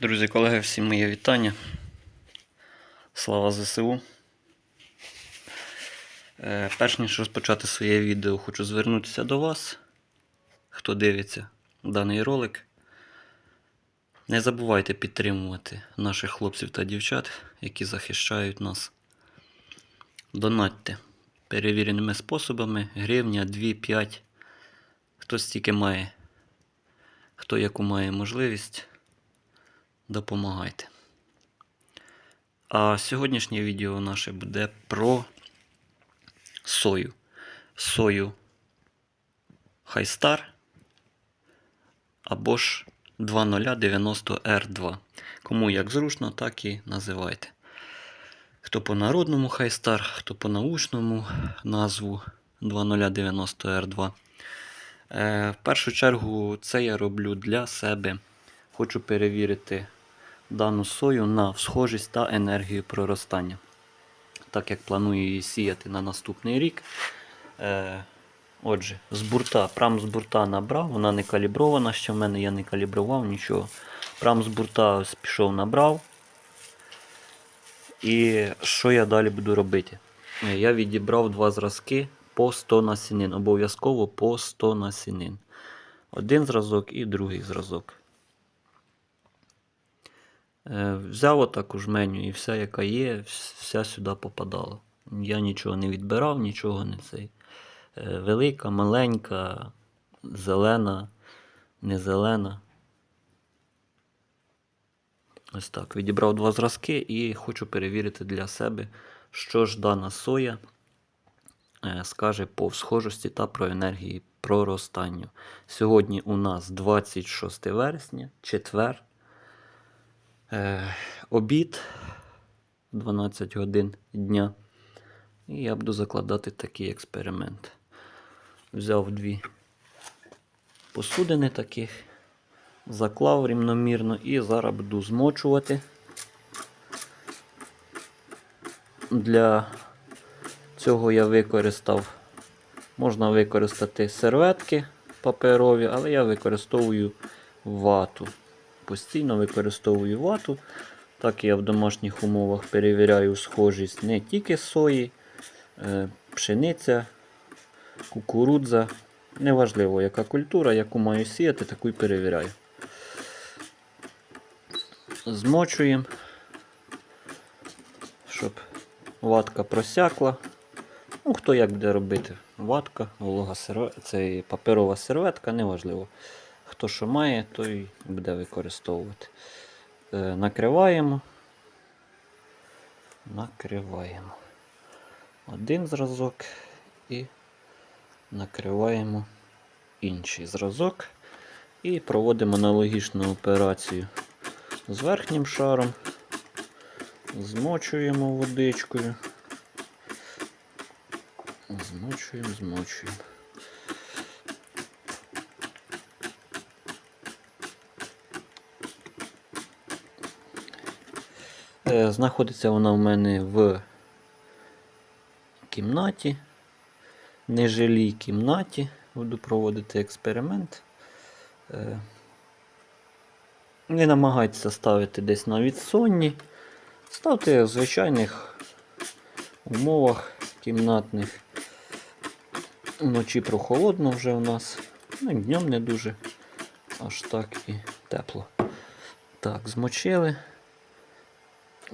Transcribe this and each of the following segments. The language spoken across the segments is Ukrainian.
Друзі, колеги, всім моє вітання. Слава ЗСУ. Е, Перш ніж розпочати своє відео, хочу звернутися до вас, хто дивиться даний ролик. Не забувайте підтримувати наших хлопців та дівчат, які захищають нас. Донатьте перевіреними способами гривня, 2, 5. Хто стільки має, хто яку має можливість допомагайте. А сьогоднішнє відео наше буде про сою. Сою Хайстар або ж 2090R2. Кому як зручно, так і називайте. Хто по народному Хайстар, хто по научному назву 2090R2. Е, в першу чергу це я роблю для себе. Хочу перевірити дану сою на схожість та енергію проростання. Так як планую її сіяти на наступний рік. Е, отже, з бурта, прям з бурта набрав, вона не калібрована, ще в мене я не калібрував нічого. Прям з бурта пішов набрав. І що я далі буду робити? Е, Я відібрав два зразки по 100 насінин. Обов'язково по 100 насінин. Один зразок і другий зразок. Е, Взяв отаку жменю і вся, яка є, вс- вся сюди попадала. Я нічого не відбирав, нічого не цей. Е, Велика, маленька, зелена, не зелена. Ось так. Відібрав два зразки і хочу перевірити для себе, що ж дана соя е, скаже по схожості та про енергії проростанню. Сьогодні у нас 26 вересня, четвер. Е, обід 12 годин дня. І я буду закладати такий експеримент. Взяв дві посудини таких, заклав рівномірно і зараз буду змочувати. Для цього я використав, можна використати серветки паперові, але я використовую вату постійно використовую вату. Так я в домашніх умовах перевіряю схожість не тільки сої, е, пшениця, кукурудза. Неважливо, яка культура, яку маю сіяти, таку й перевіряю. Змочуємо, щоб ватка просякла. Ну, хто як буде робити? Ватка, волога серветка, це паперова серветка, неважливо. Хто що має, той буде використовувати. Е, накриваємо. Накриваємо. Один зразок і накриваємо інший зразок. І проводимо аналогічну операцію з верхнім шаром. Змочуємо водичкою. Змочуємо, змочуємо. Знаходиться вона в мене в кімнаті, нежилій кімнаті. Буду проводити експеримент. Е, Не намагайтеся ставити десь на відсонні. Ставте в звичайних умовах кімнатних. Вночі прохолодно вже у нас. Ну, і днем не дуже аж так і тепло. Так, змочили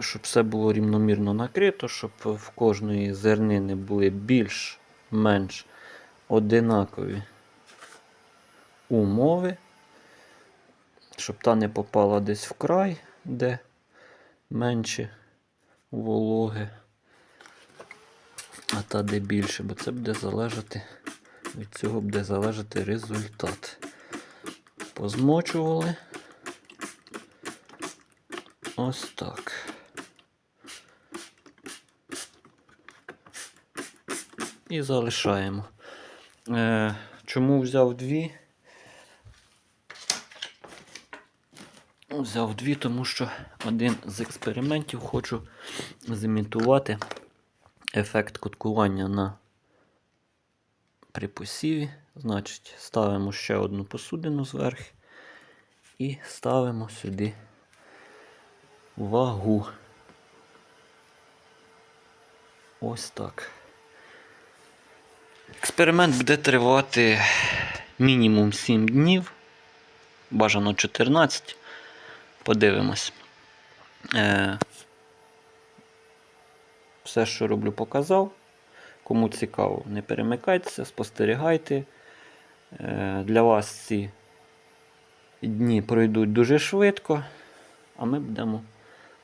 щоб все було рівномірно накрито, щоб в кожної зернини були більш-менш одинакові умови, щоб та не попала десь в край, де менше вологи, а та де більше, бо це буде залежати, від цього буде залежати результат. Позмочували. Ось так. І залишаємо. Е, чому взяв дві? Взяв дві, тому що один з експериментів хочу зімітувати ефект коткування на при. Значить, ставимо ще одну посудину зверху і ставимо сюди вагу. Ось так. Експеримент буде тривати мінімум 7 днів. Бажано 14. Подивимось. Е, все, що роблю, показав. Кому цікаво, не перемикайтеся, спостерігайте. Е, для вас ці дні пройдуть дуже швидко, а ми будемо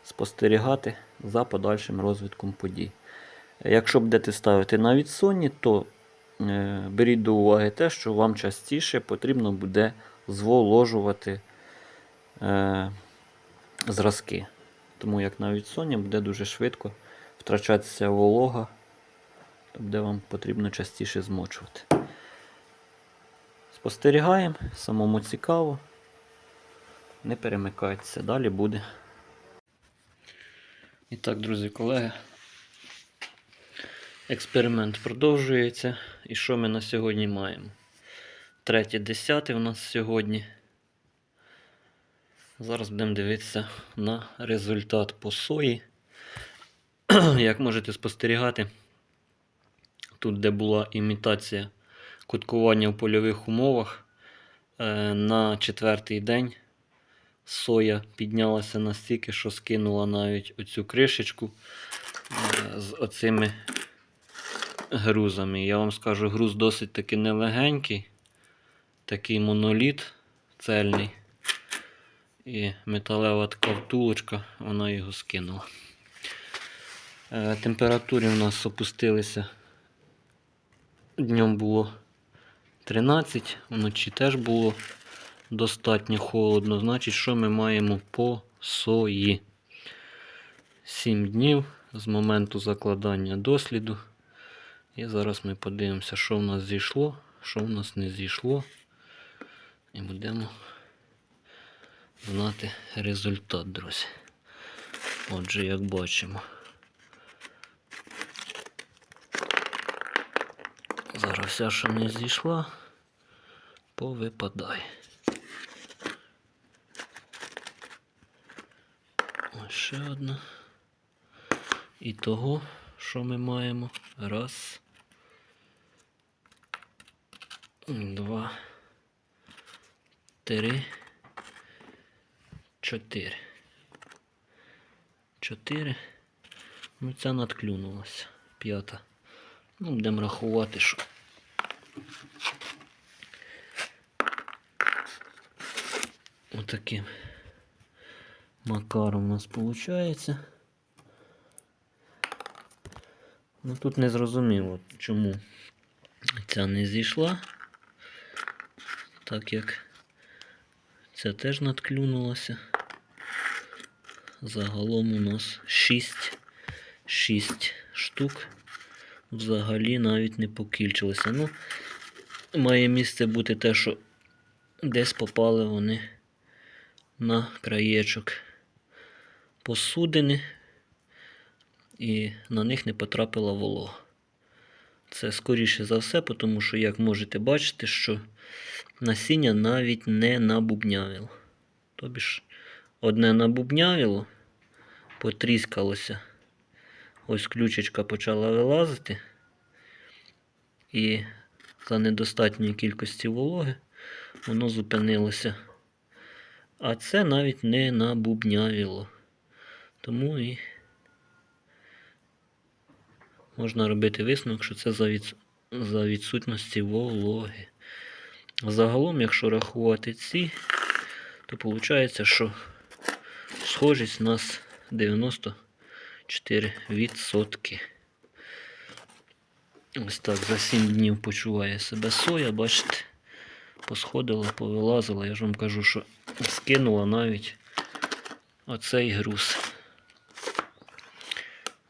спостерігати за подальшим розвитком подій. Якщо будете ставити на відсоні, то беріть до уваги те, що вам частіше потрібно буде зволожувати е, зразки. Тому як на відсоні буде дуже швидко втрачатися волога, буде вам потрібно частіше змочувати. Спостерігаємо, самому цікаво. Не перемикайтеся, далі буде. І так, друзі, колеги. Експеримент продовжується. І що ми на сьогодні маємо? Третє десяте у нас сьогодні. Зараз будемо дивитися на результат по сої. Як можете спостерігати, тут, де була імітація куткування в польових умовах, е, на четвертий день соя піднялася настільки, що скинула навіть оцю кришечку е, з оцими грузами. Я вам скажу, груз досить таки нелегенький, такий моноліт цельний. І металева така втулочка, вона його скинула. Е, Температури у нас опустилися. Днем було 13, вночі теж було достатньо холодно. Значить, що ми маємо по сої? 7 днів з моменту закладання досліду. І зараз ми подивимося, що в нас зійшло, що в нас не зійшло. І будемо знати результат, друзі. Отже, як бачимо. Зараз вся, що не зійшла, повипадає. Ось ще одна. І того, що ми маємо? Раз. 4, 4. 4. Ну, ця надклюнулася. П'ята. Ну, будемо рахувати, що. Отаким макаром у нас виходить. Ну тут не зрозуміло, чому ця не зійшла, так як ця теж надклюнулася. Загалом у нас 6, 6 штук. Взагалі навіть не покільчилися. Ну, має місце бути те, що десь попали вони на краєчок посудини і на них не потрапила волога. Це скоріше за все, тому що, як можете бачити, що насіння навіть не набубнявило. Тобі ж одне набубнявило, потріскалося. Ось ключечка почала вилазити. І за недостатньої кількості вологи воно зупинилося. А це навіть не набубнявіло. Тому і можна робити висновок, що це за, за відсутності вологи. Загалом, якщо рахувати ці, то виходить, що схожість у нас 94%. Ось так за 7 днів почуває себе соя, бачите, посходила, повилазила. Я ж вам кажу, що скинула навіть оцей груз.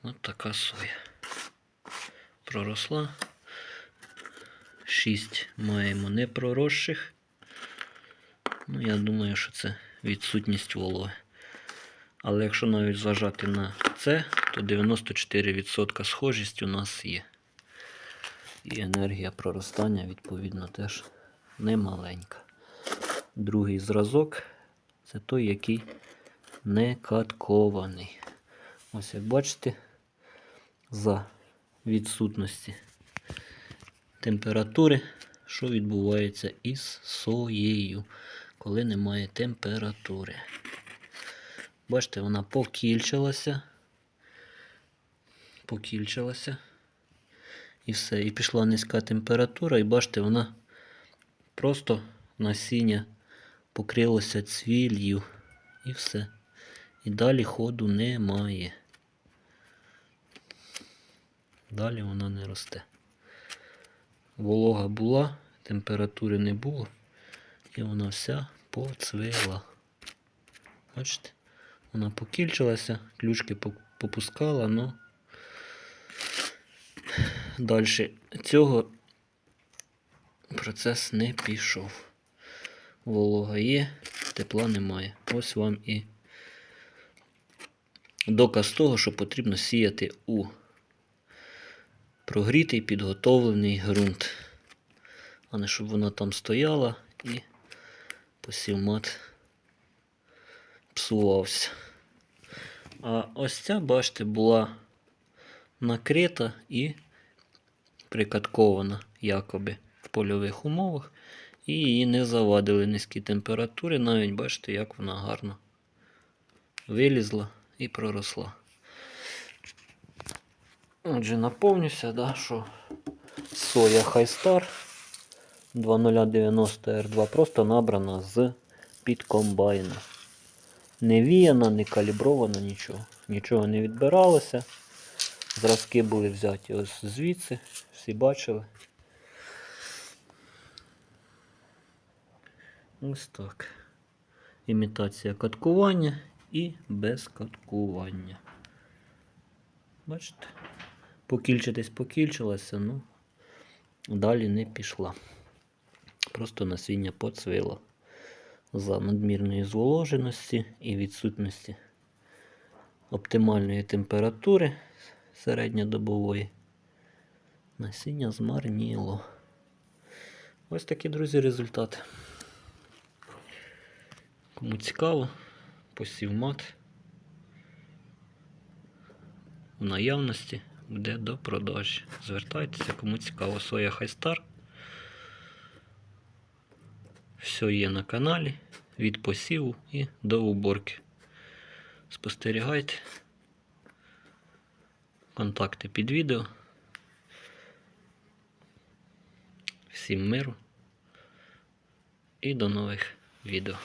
Ось така соя. Проросла. 6 маємо непроросших. Ну, я думаю, що це відсутність вологи. Але якщо навіть зважати на це, то 94% схожість у нас є. І енергія проростання, відповідно, теж немаленька. Другий зразок це той, який не каткований. Ось як бачите, за відсутності температури, що відбувається із соєю, коли немає температури. Бачите, вона покільчилася. Покільчилася. І все. І пішла низька температура, і бачите, вона просто насіння покрилося цвіллю. І все. І далі ходу немає. Далі вона не росте. Волога була, температури не було, і вона вся поцвила. Бачите? Вона покільчилася, ключки попускала, але далі цього процес не пішов. Волога є, тепла немає. Ось вам і доказ того, що потрібно сіяти у прогрітий підготовлений ґрунт. А не щоб вона там стояла і посівмат псувався. А ось ця, бачите, була накрита і прикаткована якоби в польових умовах. І її не завадили низькі температури. Навіть бачите, як вона гарно вилізла і проросла. Отже, наповнюся, да, що соя Хайстар 2090 R2 просто набрана з під комбайна. Не віяна, не калібрована, нічого. Нічого не відбиралося. Зразки були взяті ось звідси, всі бачили. Ось так. Імітація каткування і без каткування. Бачите? Покільчитись покільчилася, ну далі не пішла. Просто насіння поцвило за надмірної зволоженості і відсутності оптимальної температури середньодобової. Насіння змарніло. Ось такі, друзі, результати. Кому цікаво, посів мат в наявності буде до продажі. Звертайтеся, кому цікаво, соя Хайстар. Все є на каналі від посіву і до уборки. Спостерігайте. Контакти під відео. Всім миру і до нових відео.